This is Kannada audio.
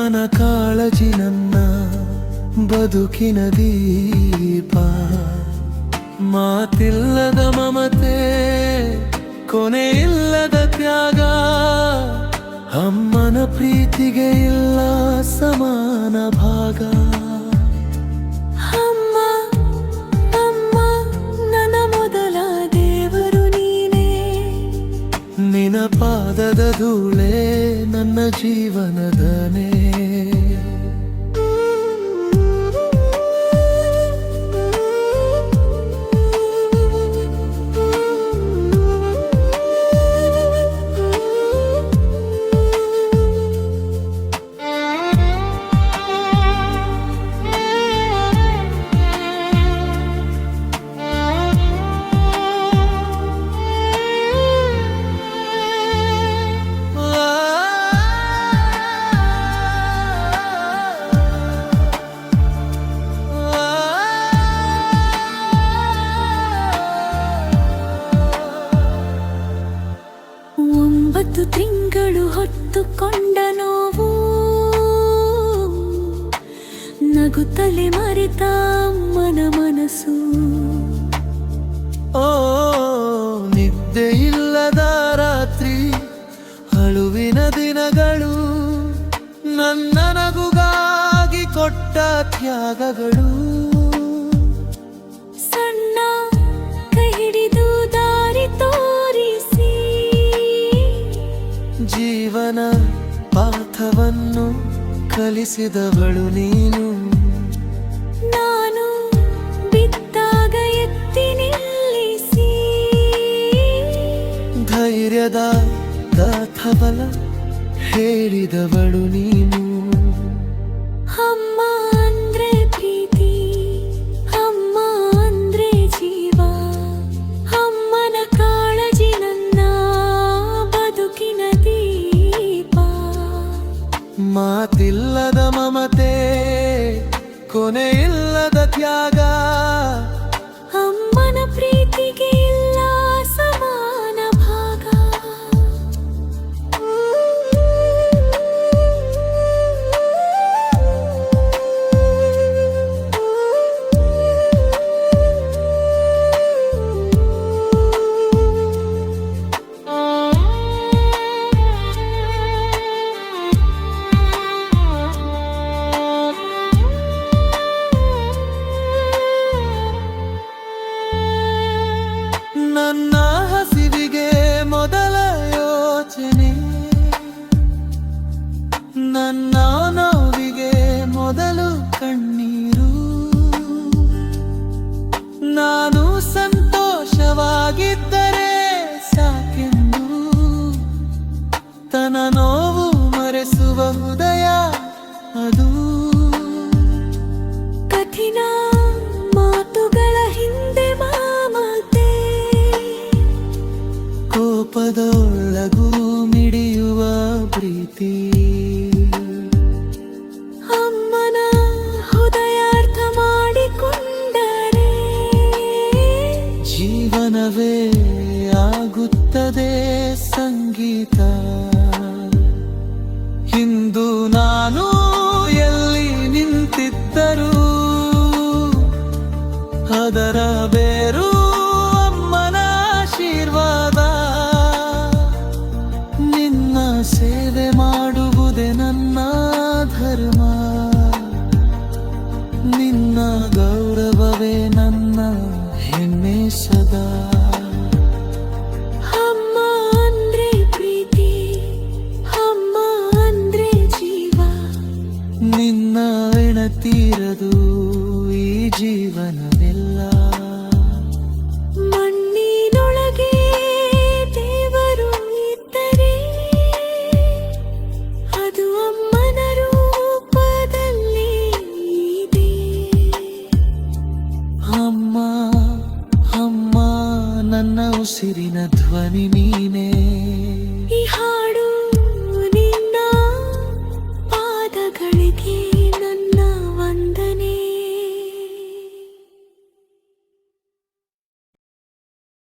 ಅಮ್ಮನ ಕಾಳಜಿ ನನ್ನ ಬದುಕಿನ ದೀಪ. ಮಾತಿಲ್ಲದ ಮಮತೆ ಕೊನೆಯಿಲ್ಲದ ತ್ಯಾಗ. ಅಮ್ಮನ ಪ್ರೀತಿಗೆ ಇಲ್ಲ ಸಮಾನ ಭಾಗ. ಅಮ್ಮ ಅಮ್ಮ ನನ್ನ ಮೊದಲ ದೇವರು ನೀನೇ. ನಿನ ಪಾದದ ಧೂಳೆ ನನ್ನ ಜೀವನದನೇ ಒಂಬತ್ತು ತಿಂಗಳು ಹೊತ್ತುಕೊಂಡ ನೋವು. ನಗುತ್ತಲೆ ಮರೆತ ಮನ ಮನಸ್ಸು. ಓ, ನಿದ್ದೆ ಇಲ್ಲದ ರಾತ್ರಿ, ಅಳುವಿನ ದಿನಗಳು, ನನ್ನ ನಗುಗಾಗಿ ಕೊಟ್ಟ ತ್ಯಾಗಗಳು. ಜೀವನ ಪಾಠವನ್ನು ಕಲಿಸಿದವಳು ನೀನು. ನಾನು ಬಿದ್ದಾಗ ಎತ್ತಿ ನಿಲ್ಲಿಸಿ. ಧೈರ್ಯದ ಕಥಬಲ ಹೇಳಿದವಳು ನೀನು. ನನ್ನ ಹಸಿವಿಗೆ ಮೊದಲ ಯೋಚನೆ. ನನ್ನ ನೋವಿಗೆ ಮೊದಲು ಕಣ್ಣೀರು. ನಾನು ಸಂತೋಷವಾಗಿದ್ದರೆ ಸಾಕೆಂದು. ತನ್ನ ನೋವು ಮರೆಸುವ ಇಂದು ನಾನು ಎಲ್ಲಿ ನಿಂತಿದ್ದರೂ ಅದರ ಬೇರು ಅಮ್ಮನ ಆಶೀರ್ವಾದ. ನಿನ್ನ ಸೇವೆ ಮಾಡುವುದೇ ನನ್ನ ಧರ್ಮ. ನಿನ್ನ ಗೌರವವೇ ನನ್ನ ಹೆಮ್ಮೆ ಸದಾ. ಎಣತೀರದು ಈ ಜೀವನವೆಲ್ಲ. ಮಣ್ಣಿನೊಳಗೆ ದೇವರು ಇದ್ದರೆ ಅದು ಅಮ್ಮನ ರೂಪದಲ್ಲಿ ಇದೆ. ಅಮ್ಮ ಅಮ್ಮ ನನ್ನ ಉಸಿರಿನ ಧ್ವನಿ ನೀನೇ.